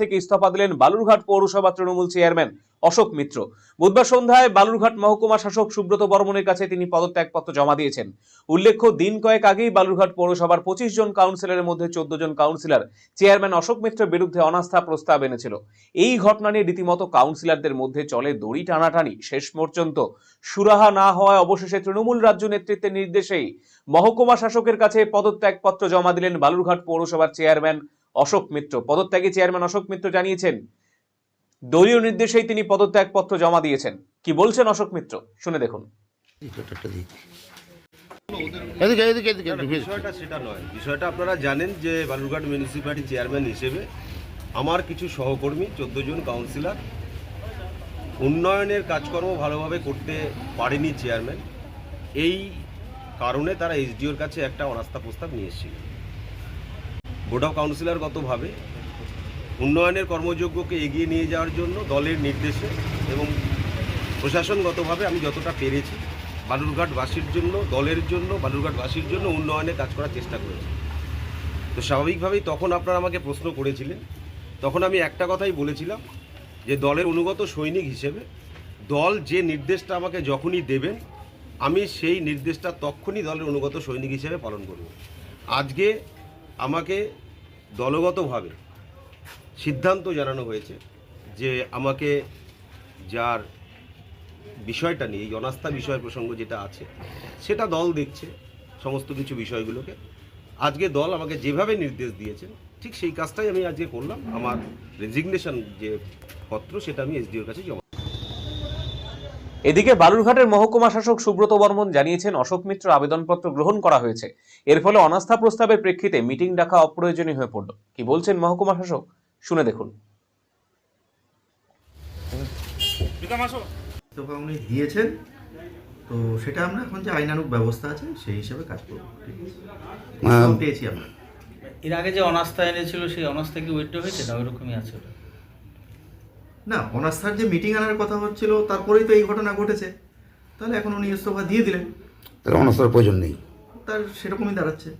থেকে ইস্তফা দিলেন বালুরঘাট পৌরসভা তৃণমূল চেয়ারম্যান অশোক মিত্র। বুধবার সন্ধ্যায় বালুরঘাট মহকুমা শাসক সুব্রত বর্মনের কাছে তিনি পদত্যাগপত্র জমা দিয়েছেন। উল্লেখ্য, দিন কয়েক আগেই বালুরঘাট পৌরসভার পঁচিশ জন কাউন্সিলরের মধ্যে চোদ্দ জন কাউন্সিলর চেয়ারম্যান অশোক মিত্রের বিরুদ্ধে অনাস্থা প্রস্তাব এনেছিল। এই ঘটনা নিয়ে রীতিমতো কাউন্সিলরদের মধ্যে চলে দড়ি টানাটানি শেষ পর্যন্ত। সুরাহা না হওয়ায় অবশেষে তৃণমূল রাজ্য নেতৃত্বের নির্দেশেই মহকুমা শাসকের কাছে পদত্যাগপত্র জমা দিলেন বালুরঘাট পৌরসভার চেয়ারম্যান অশোক মিত্র পদত্যাগী চেয়ারম্যান অশোক মিত্র জানিয়েছেন দলীয় নির্দেশেই তিনি পদত্যাগপত্র জমা দিয়েছেন। কি বলছেন অশোক মিত্র? শুনে দেখুন। বিষয়টা সেটা নয়। বিষয়টা আপনারা জানেন যে বালুরঘাট মিউনিসিপ্যালিটি চেয়ারম্যান হিসেবে আমার কিছু সহকর্মী চোদ্দ জন কাউন্সিলর উন্নয়নের কাজকর্ম ভালোভাবে করতে পারেনি চেয়ারম্যান এই কারণে তারা এসডিওর কাছে একটা অনাস্থা প্রস্তাব নিয়ে এসেছিল বোর্ড অফ কাউন্সিলরগতভাবে উন্নয়নের কর্মযোগ্যকে এগিয়ে নিয়ে যাওয়ার জন্য দলের নির্দেশে এবং প্রশাসনগতভাবে আমি যতটা পেরেছি, বালুরঘাটবাসীর জন্য, দলের জন্য, বালুরঘাটবাসীর জন্য উন্নয়নে কাজ করার চেষ্টা করেছি। তো স্বাভাবিকভাবেই তখন আপনারা আমাকে প্রশ্ন করেছিলেন। তখন আমি একটা কথাই বলেছিলাম যে দলের অনুগত সৈনিক হিসেবে দল যে নির্দেশটা আমাকে যখনই দেবেন, আমি সেই নির্দেশটা তখনই দলের অনুগত সৈনিক হিসেবে পালন করব। আজকে আমাকে দলগতভাবে সিদ্ধান্ত জানানো হয়েছে যে আমাকে যার বিষয়টা নিয়ে, এই অনাস্থা বিষয় প্রসঙ্গ যেটা আছে, সেটা দল দেখছে সমস্ত কিছু বিষয়গুলোকে। আজকে দল আমাকে যেভাবে নির্দেশ দিয়েছে, ঠিক সেই কাজটাই আমি আজকে করলাম। আমার রেজিগনেশন যে পত্র, সেটা আমি এসডিওর কাছে জমা এদিকে বালুরঘাটের মহকুমা শাসক সুব্রত বর্মন জানিয়েছেন অশোক মিত্র আবেদনপত্র গ্রহণ করা হয়েছে। এর ফলে অনাস্থা প্রস্তাবের প্রেক্ষিতে মিটিং ডাকা অপ্রয়োজনীয় হয়ে পড়ল। কি বলছেন মহকুমা শাসক? শুনে দেখুন। উনি দিয়েছেন। তো সেটা আমরা এখন যে আইনানুক ব্যবস্থা আছে সেই হিসাবে কাজ করব। পেয়েছি আমরা। এর আগে যে অনাস্থা এনেছিল সেই অনাস্থা কি ওয়েটটা হয়েছে না ওইরকমই আছে ওটা? না অনাস্থার যে মিটিং আনার কথা হচ্ছিল তারপরেই তো এই ঘটনা ঘটেছে। তাহলে এখন উনি ইস্তফা দিয়ে দিলেন। তাহলে অনস্তর প্রয়োজন নেই। তার সেরকমই দাঁড়াচ্ছে।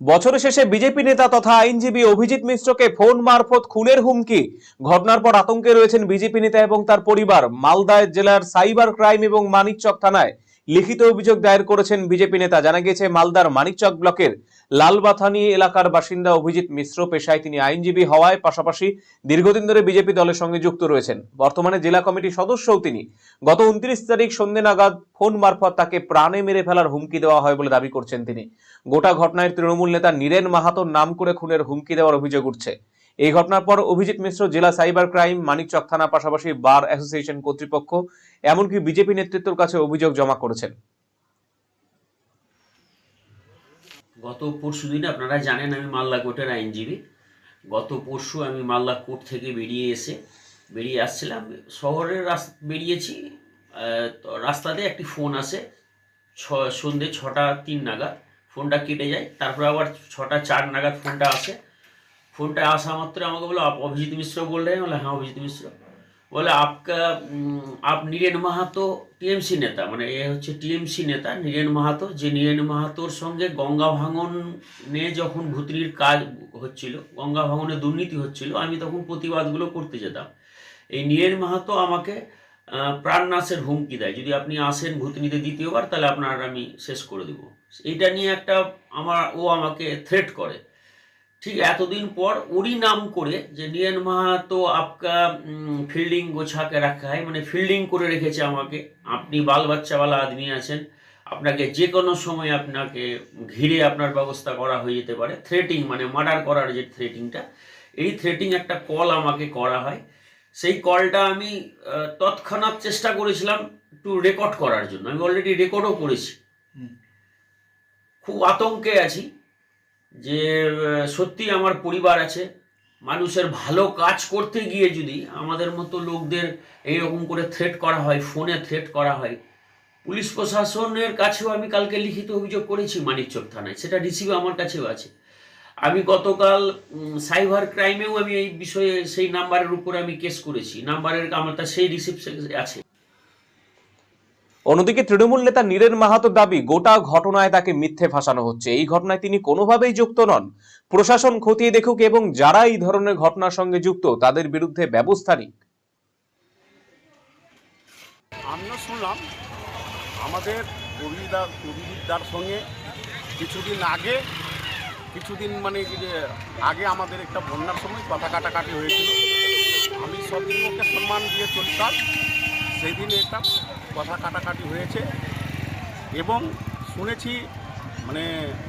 বছরের শেষে বিজেপি নেতা তথা আইনজীবী অভিজিৎ মিশ্রকে ফোন মারফত খুনের হুমকি। ঘটনার পর আতঙ্কে রয়েছেন বিজেপি নেতা এবং তার পরিবার। মালদায় জেলার সাইবার ক্রাইম এবং মানিকচক থানায় লিখিত অভিযোগ দায়ের করেছেন বিজেপি নেতা। জানা গিয়েছে, মালদার মানিকচক ব্লকের লালবাথানি এলাকার বাসিন্দা অভিজিৎ মিশ্র পেশায় তিনি আইনজীবী হওয়ায় পাশাপাশি দীর্ঘদিন ধরে বিজেপি দলের সঙ্গে যুক্ত রয়েছেন। বর্তমানে জেলা কমিটির সদস্যও তিনি। গত উনত্রিশ তারিখ সন্ধ্যে নাগাদ ফোন মারফত তাকে প্রাণে মেরে ফেলার হুমকি দেওয়া হয় বলে দাবি করছেন তিনি। গোটা ঘটনায় তৃণমূল নেতা নীরেন মাহাতোর নাম করে খুনের হুমকি দেওয়ার অভিযোগ উঠছে। এই ঘটনার পর অভিজিৎ মিশ্র জেলা সাইবার ক্রাইম, মানিকচক থানা পাশাপাশি বার অ্যাসোসিয়েশন কর্তৃপক্ষ, এমনকি বিজেপি নেতৃত্বের কাছে অভিযোগ জমা করেছেন। গত পরশু দিন আপনারা জানেন আমি মালদা কোর্টের আইনজীবী। গত পরশু আমি মালদা কোর্ট থেকে বেরিয়ে এসে, বেরিয়ে আসছিলাম। শহরের রাস, বেরিয়েছি রাস্তাতে একটি ফোন আসে, ছ সন্ধ্যে ছটা তিন নাগাদ। ফোনটা কেটে যায়, তারপরে আবার ছটা চার নাগাদ ফোনটা আসে। ফোনটা আসা মাত্র আমাকে বলো অভিজিৎ মিশ্র বল বলে হ্যাঁ অভিজিৎ মিশ্র। বলে, আপকা আপ নীরেন মাহাতো টিএমসি নেতা। মানে এ হচ্ছে টিএমসি নেতা, নীরেন মাহাতো। যে নীরেন মাহাতোর সঙ্গে গঙ্গা ভাঙনে যখন ভুতরির কাজ হচ্ছিল, গঙ্গা ভাঙনে দুর্নীতি হচ্ছিল, আমি তখন প্রতিবাদগুলো করতে যেতাম। এই নীরেন মাহাতো আমাকে প্রাণনাশের হুমকি দেয়। যদি আপনি আসেন ভূতনিতে দ্বিতীয়বার, তাহলে আপনার আমি শেষ করে দেব। এইটা নিয়ে একটা আমার, ও আমাকে থ্রেট করে। ঠিক এতদিন পর ওরই নাম করে যে নিয়ন মাহাতো আপকা ফিল্ডিং গোছাকে রাখা হয় মানে ফিল্ডিং করে রেখেছে আমাকে। আপনি বাল বাচ্চাওয়ালা আদমি আছেন আপনাকে যে কোনো সময় আপনাকে ঘিরে আপনার ব্যবস্থা করা হয়ে যেতে পারে। থ্রেটিং মানে মার্ডার করার যে থ্রেটিংটা এই থ্রেটিং একটা কল আমাকে করা হয়। সেই কলটা আমি তৎক্ষণাৎ চেষ্টা করেছিলাম একটু রেকর্ড করার জন্য। আমি অলরেডি রেকর্ডও করেছি। খুব আতঙ্কে আছি। যে সত্যি আমার পরিবার আছে। মানুষের ভালো কাজ করতে গিয়ে যদি আমাদের মতো লোকদের এইরকম করে থ্রেট করা হয় ফোনে থ্রেট করা হয়, পুলিশ প্রশাসনের কাছেও আমি কালকে লিখিত অভিযোগ করেছি মানিকচক থানায়। সেটা রিসিভ আমার কাছেও আছে। আমি গতকাল সাইবার ক্রাইমেও আমি এই বিষয়ে সেই নাম্বারের উপরে আমি কেস করেছি। নাম্বারের আমার তা সেই রিসিপ্ট আছে। অন্যদিকে তৃণমূল নেতা নীরেন মাহাতোর দাবি, গোটা ঘটনায় তাকে মিথ্যে ফাঁসানো হচ্ছে। এই ঘটনায় তিনি কোনোভাবেই যুক্ত নন। প্রশাসন খতিয়ে দেখুক এবং যারা এই ধরনের ঘটনার সঙ্গে যুক্ত, তাদের বিরুদ্ধে ব্যবস্থা নিক। আমিও শুনলাম, আমাদের অভিজিৎদার অভিজিৎদার সঙ্গে কিছুদিন আগে, কিছুদিন মানে আগে আমাদের একটা বন্যার সময় কথা কাটাকাটি হয়েছিল। আমি সব সম্মান দিয়ে চলতাম। সেই দিন একটা কথা কাটাকাটি হয়েছে এবং শুনেছি মানে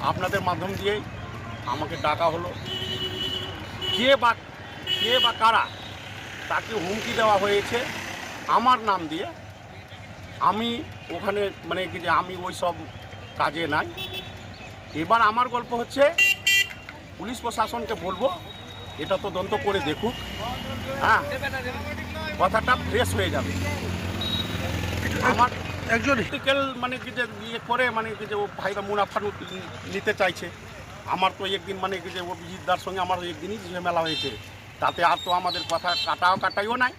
আপনাদের মাধ্যম দিয়েই আমাকে ডাকা হলো। কে বা কে বা কারা, তাকে হুমকি দেওয়া হয়েছে আমার নাম দিয়ে। আমি ওখানে মানে কি যে আমি ওই সব কাজে নাই। এবার আমার গল্প হচ্ছে, পুলিশ প্রশাসনকে বলব, এটা তদন্ত করে দেখুক। হ্যাঁ কথাটা ফ্রেশ হয়ে যাবে। আমার একজন হিস্টিক্যাল মানে কি যে ইয়ে করে মানে কি যে ও ভাইরা মুনাফা নিতে চাইছে। আমার তো একদিন মানে কি যে অভিজিৎদার সঙ্গে আমার একদিনই ঝামেলা হয়েছে। তাতে আর তো আমাদের কথা কাটাও কাটাইও নাই।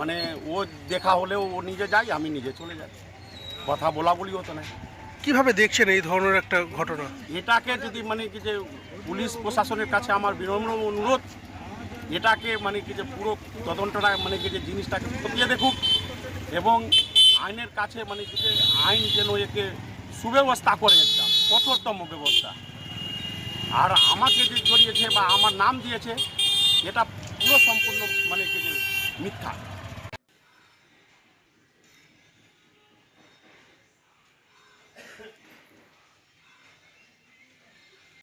মানে ও দেখা হলেও ও নিজে যায় আমি নিজে চলে যাই। কথা বলা বলি হতো না কীভাবে দেখছেন এই ধরনের একটা ঘটনা? এটাকে যদি মানে কি যে পুলিশ প্রশাসনের কাছে আমার বিনম্র অনুরোধ এটাকে মানে কি যে পুরো তদন্তটা মানে কি যে জিনিসটাকে খতিয়ে দেখুক এবং আইনের কাছে মানে যে আইন যেন একে সুব্যবস্থা করে একদম, কঠোরতম ব্যবস্থা। আর আমাকে যে জড়িয়েছে বা আমার নাম দিয়েছে, এটা পুরো সম্পূর্ণ মানে কি যে মিথ্যা।